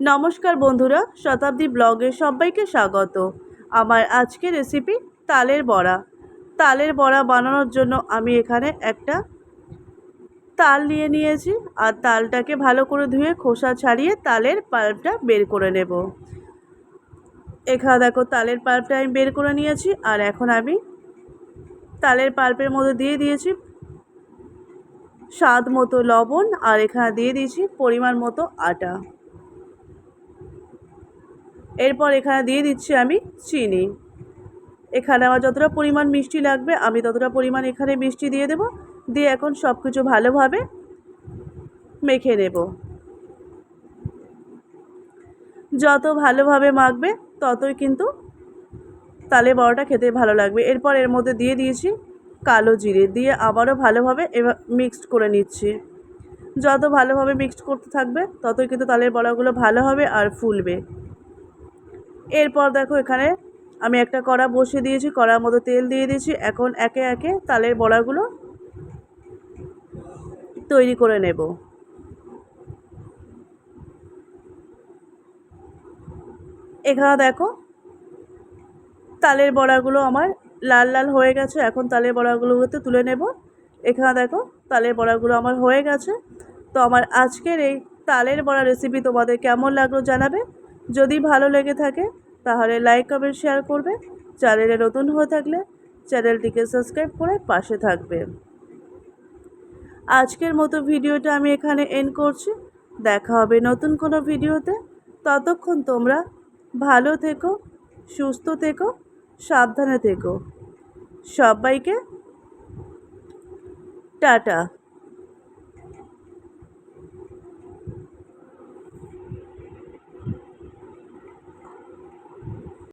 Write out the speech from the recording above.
নমস্কার বন্ধুরা, শতাব্দী ব্লগে সবাইকে স্বাগত। আমার আজকের রেসিপি তালের বড়া। তালের বড়া বানানোর জন্য আমি এখানে একটা তাল নিয়ে নিয়েছি আর তালটাকে ভালো করে ধুয়ে খোসা ছাড়িয়ে তালের পাল্পটা বের করে নেব। এখানে দেখো তালের পাল্পটা আমি বের করে নিয়েছি আর এখন আমি তালের পাল্পের মধ্যে দিয়ে দিয়েছি স্বাদ মতো লবণ আর এখানে দিয়ে দিয়েছি পরিমাণ মতো আটা। এরপর এখানে দিয়ে দিচ্ছি আমি চিনি। এখানে আমার যতটা পরিমাণ মিষ্টি লাগবে, আমি ততটা পরিমাণ এখানে মিষ্টি দিয়ে দেব। দিয়ে এখন সব কিছু ভালোভাবে মেখে নেব। যত ভালোভাবে মাখবে, ততই কিন্তু তালে বড়াটা খেতে ভালো লাগবে। এরপর এর মধ্যে দিয়ে দিয়েছি কালো জিরে। দিয়ে আবারও ভালোভাবে এবার মিক্সড করে নিচ্ছি। যত ভালোভাবে মিক্সড করতে থাকবে, ততই কিন্তু তালের বড়াগুলো ভালো হবে আর ফুলবে। এরপর দেখো এখানে আমি একটা কড়া বসিয়ে দিয়েছি, কড়ার মতো তেল দিয়ে দিয়েছি। এখন একে একে তালের বড়াগুলো তৈরি করে নেব। এখানে দেখো তালের বড়াগুলো আমার লাল লাল হয়ে গেছে, এখন তালের বড়াগুলোতে তুলে নেব। এখানে দেখো তালের বড়াগুলো আমার হয়ে গেছে। তো আমার আজকের এই তালের বড়া রেসিপি তোমাদের কেমন লাগল জানাবে? যদি ভালো লেগে থাকে, তাহলে লাইক, কমেন্ট, শেয়ার করবে। চ্যানেলে নতুন হয়ে থাকলে চ্যানেলটিকে সাবস্ক্রাইব করে পাশে থাকবে। আজকের মতো ভিডিওটা আমি এখানে এন্ড করছি। দেখা হবে নতুন কোনো ভিডিওতে। ততক্ষণ তোমরা ভালো থেকো, সুস্থ থেকো, সাবধানে থেকো। সবাইকে টাটা।